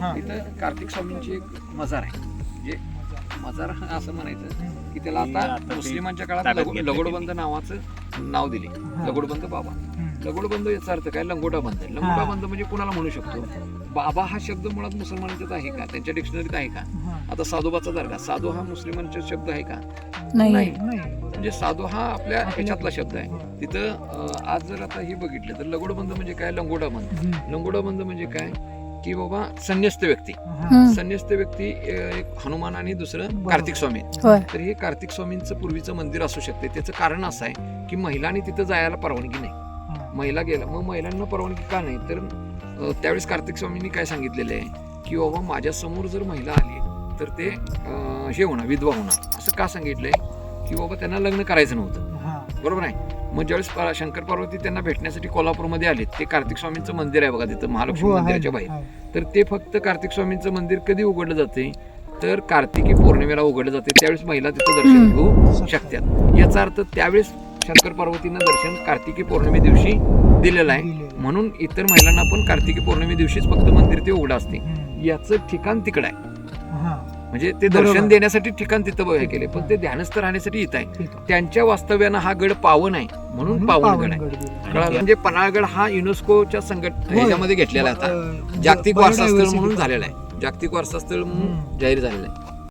हा. इथं कार्तिक स्वामींची एक मजार आहे. म्हणजे मजार असं म्हणायचं की त्याला आता मुस्लिमांच्या काळात लगोडबंद नावाचं नाव दिले. लगोडबंद बाबा. लगोडबंद याचा अर्थ काय? लंगोटा बंद लंगोटा बंद म्हणजे कुणाला म्हणू शकतो? बाबा हा शब्द मुळात मुसलमानांच्यात आहे का? त्यांच्या डिक्शनरीत आहे का? हा. आता साधोबाचा दर्गा साधू हा मुस्लिमांचा शब्द आहे का? नाही म्हणजे साधू हा आपल्या ह्याच्यातला शब्द आहे. तिथं आज जर आता हे बघितलं तर लगोडबंद म्हणजे काय? लंगोटा बंद. लंगोटा बंद म्हणजे काय? की बाबा संन्यस्त व्यक्ती. संन्यस्त व्यक्ती एक हनुमान आणि दुसरं. कार्तिक स्वामी. तर हे कार्तिक स्वामींचं पूर्वीचं मंदिर असू शकते. त्याचं कारण असं आहे की महिलांनी तिथं जायला परवानगी नाही. महिला गेल्या मग महिलांना परवानगी का नाही? तर त्यावेळेस कार्तिक स्वामींनी काय सांगितलेलं आहे? की बाबा माझ्यासमोर जर महिला आली तर ते हे होणार विधवा होणार. असं का सांगितलंय? की बाबा त्यांना लग्न करायचं नव्हतं. बरोबर आहे? मग ज्यावेळेस पा- शंकर पार्वती त्यांना भेटण्यासाठी कोल्हापूरमध्ये आले ते कार्तिक स्वामींचं मंदिर आहे बघा तिथं महालक्ष्मी हो, आहे, मंदिराच्या बाहेर. तर ते फक्त कार्तिक स्वामींचं मंदिर कधी उघडलं जाते तर कार्तिकी पौर्णिमेला उघडलं जाते त्यावेळेस महिला तिथं दर्शन. घेऊ शकतात याचा अर्थ त्यावेळेस शंकर पार्वतींना दर्शन कार्तिकी पौर्णिमे दिवशी दिलेलं आहे दिलेलं. म्हणून इतर महिलांना पण कार्तिकी पौर्णिमे दिवशीच फक्त मंदिर ते उघडं असते हम्म. याचं ठिकाण तिकडं आहे. म्हणजे ते. दर्शन देण्यासाठी ठिकाण तिथं बघायला केले पण ते ध्यानस्थ राहण्यासाठी इथं आहे. त्यांच्या वास्तव्यानं हा गड पावन आहे म्हणून पावनगड आहे? म्हणजे पन्हाळगड हा युनेस्कोच्या संघट. ह्याच्यामध्ये घेतलेला आता जागतिक वारसा स्थळ म्हणून झालेला आहे जागतिक वारसा स्थळ म्हणून. जाहीर झालेला आहे